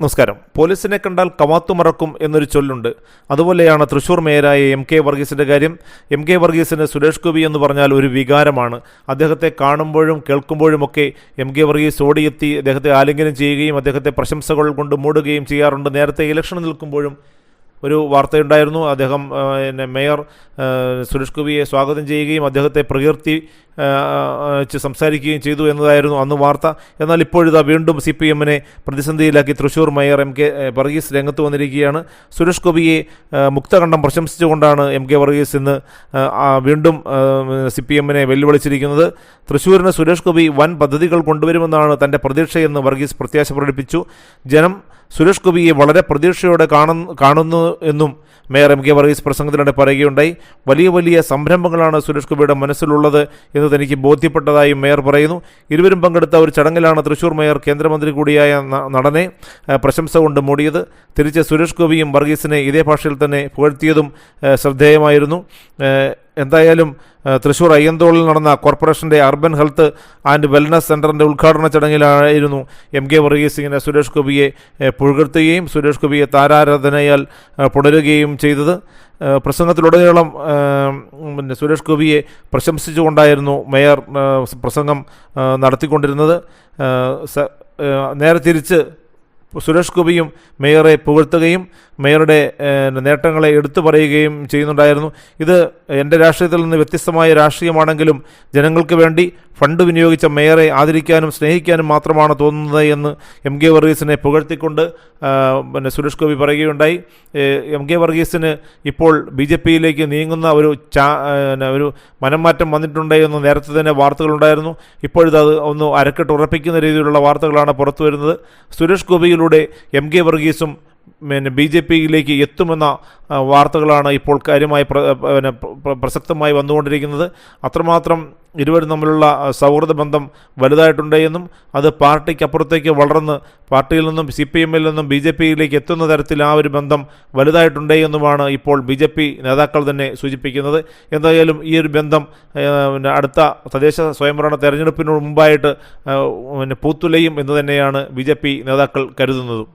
നമസ്കാരം. പോലീസിനെ കണ്ടാൽ കവാത്തു മറക്കും എന്നൊരു ചൊല്ലുണ്ട്. അതുപോലെയാണ് തൃശൂർ മേയറായ എം കെ വർഗീസിന്റെ കാര്യം. എം കെ വർഗീസിന് സുരേഷ് ഗോപി എന്ന് പറഞ്ഞാൽ ഒരു വികാരമാണ്. അദ്ദേഹത്തെ കാണുമ്പോഴും കേൾക്കുമ്പോഴുമൊക്കെ എം കെ വർഗീസ് ഓടിയെത്തി അദ്ദേഹത്തെ ആലിംഗനം ചെയ്യുകയും അദ്ദേഹത്തെ പ്രശംസകൾ കൊണ്ട് മൂടുകയും ചെയ്യാറുണ്ട്. നേരത്തെ ഇലക്ഷൻ നിൽക്കുമ്പോഴും ഒരു വാർത്തയുണ്ടായിരുന്നു. അദ്ദേഹം പിന്നെ മേയർ സുരേഷ് ഗോപിയെ സ്വാഗതം ചെയ്യുകയും അദ്ദേഹത്തെ പ്രകീർത്തി സംസാരിക്കുകയും ചെയ്തു എന്നതായിരുന്നു അന്ന് വാർത്ത. എന്നാൽ ഇപ്പോഴിതാ വീണ്ടും സി പി എമ്മിനെ പ്രതിസന്ധിയിലാക്കി Thrissur mayor M K Varghese രംഗത്ത് വന്നിരിക്കുകയാണ്. സുരേഷ് ഗോപിയെ മുക്തകണ്ഠം പ്രശംസിച്ചുകൊണ്ടാണ് എം കെ വർഗീസ് ഇന്ന് വീണ്ടും സി പി എമ്മിനെ വെല്ലുവിളിച്ചിരിക്കുന്നത്. തൃശൂരിന് സുരേഷ് ഗോപി വൻ പദ്ധതികൾ കൊണ്ടുവരുമെന്നാണ് തന്റെ പ്രതീക്ഷയെന്ന് വർഗീസ് പ്രത്യാശ പ്രകടിപ്പിച്ചു. ജനം സുരേഷ് ഗോപിയെ വളരെ പ്രതീക്ഷയോടെ കാണുന്നു എന്നും മേയർ എം കെ വർഗീസ് പ്രസംഗത്തിനിടെ പറയുകയുണ്ടായി. വലിയ വലിയ സംരംഭങ്ങളാണ് സുരേഷ് ഗോപിയുടെ മനസ്സിലുള്ളത് എന്ന് തനിക്ക് ബോധ്യപ്പെട്ടതായും മേയർ പറയുന്നു. ഇരുവരും പങ്കെടുത്ത ഒരു ചടങ്ങിലാണ് തൃശൂർ മേയർ കേന്ദ്രമന്ത്രി കൂടിയായ നടനെ പ്രശംസ കൊണ്ട് മൂടിയത്. തിരിച്ച് സുരേഷ് ഗോപിയും വർഗീസിനെ ഇതേ ഭാഷയിൽ തന്നെ പുകഴ്ത്തിയതും ശ്രദ്ധേയമായിരുന്നു. എന്തായാലും തൃശ്ശൂർ അയ്യന്തോളിൽ നടന്ന കോർപ്പറേഷന്റെ അർബൻ ഹെൽത്ത് ആൻഡ് വെൽനസ് സെന്ററിന്റെ ഉദ്ഘാടന ചടങ്ങിലായിരുന്നു എം കെ വർഗീസ് ഇങ്ങനെ സുരേഷ് ഗോപിയെ പുകഴ്ത്തുകയും സുരേഷ് ഗോപിയെ താരാരാധനയാൽ പുണരുകയും ചെയ്തത്. പ്രസംഗത്തിലുടനീളം പിന്നെ സുരേഷ് ഗോപിയെ പ്രശംസിച്ചുകൊണ്ടായിരുന്നു മേയർ പ്രസംഗം നടത്തിക്കൊണ്ടിരുന്നത്. നേരെ തിരിച്ച് സുരേഷ് ഗോപിയും മേയറെ പുകഴ്ത്തുകയും മേയറുടെ നേട്ടങ്ങളെ എടുത്തു പറയുകയും ചെയ്യുന്നുണ്ടായിരുന്നു. ഇത് എന്റെ രാഷ്ട്രീയത്തിൽ നിന്ന് വ്യത്യസ്തമായ രാഷ്ട്രീയമാണെങ്കിലും ജനങ്ങൾക്ക് വേണ്ടി ഫണ്ട് വിനിയോഗിച്ച മേയറെ ആദരിക്കാനും സ്നേഹിക്കാനും മാത്രമാണ് തോന്നുന്നത് എന്ന് എം കെ വർഗീസിനെ പുകഴ്ത്തിക്കൊണ്ട് പിന്നെ സുരേഷ് ഗോപി പറയുകയുണ്ടായി. എം കെ വർഗീസിന് ഇപ്പോൾ ബി ജെ പിയിലേക്ക് നീങ്ങുന്ന ഒരു ചാ ഒരു മനംമാറ്റം വന്നിട്ടുണ്ട് എന്ന് നേരത്തെ തന്നെ വാർത്തകളുണ്ടായിരുന്നു. ഇപ്പോഴത് അത് ഒന്ന് അരക്കെട്ട് ഉറപ്പിക്കുന്ന രീതിയിലുള്ള വാർത്തകളാണ് പുറത്തു വരുന്നത് സുരേഷ് ഗോപിയിലൂടെ എം കെ വർഗീസും പിന്നെ ബി ജെ പിയിലേക്ക് എത്തുമെന്ന വാർത്തകളാണ് ഇപ്പോൾ കാര്യമായി പിന്നെ പ്രസക്തമായി വന്നുകൊണ്ടിരിക്കുന്നത്. അത്രമാത്രം ഇരുവരും തമ്മിലുള്ള സൗഹൃദ ബന്ധം വലുതായിട്ടുണ്ട് എന്നും അത് പാർട്ടിക്കപ്പുറത്തേക്ക് വളർന്ന് പാർട്ടിയിൽ നിന്നും സി പി എമ്മിൽ നിന്നും ബി ജെ പിയിലേക്ക് എത്തുന്ന തരത്തിൽ ആ ഒരു ബന്ധം വലുതായിട്ടുണ്ട് എന്നുമാണ് ഇപ്പോൾ ബി ജെ പി നേതാക്കൾ തന്നെ സൂചിപ്പിക്കുന്നത്. എന്തായാലും ഈ ഒരു ബന്ധം പിന്നെ അടുത്ത തദ്ദേശ സ്വയംഭരണ തെരഞ്ഞെടുപ്പിന് മുമ്പായിട്ട് പിന്നെ പൂത്തുലയും എന്ന് തന്നെയാണ് ബി ജെ പി നേതാക്കൾ കരുതുന്നതും.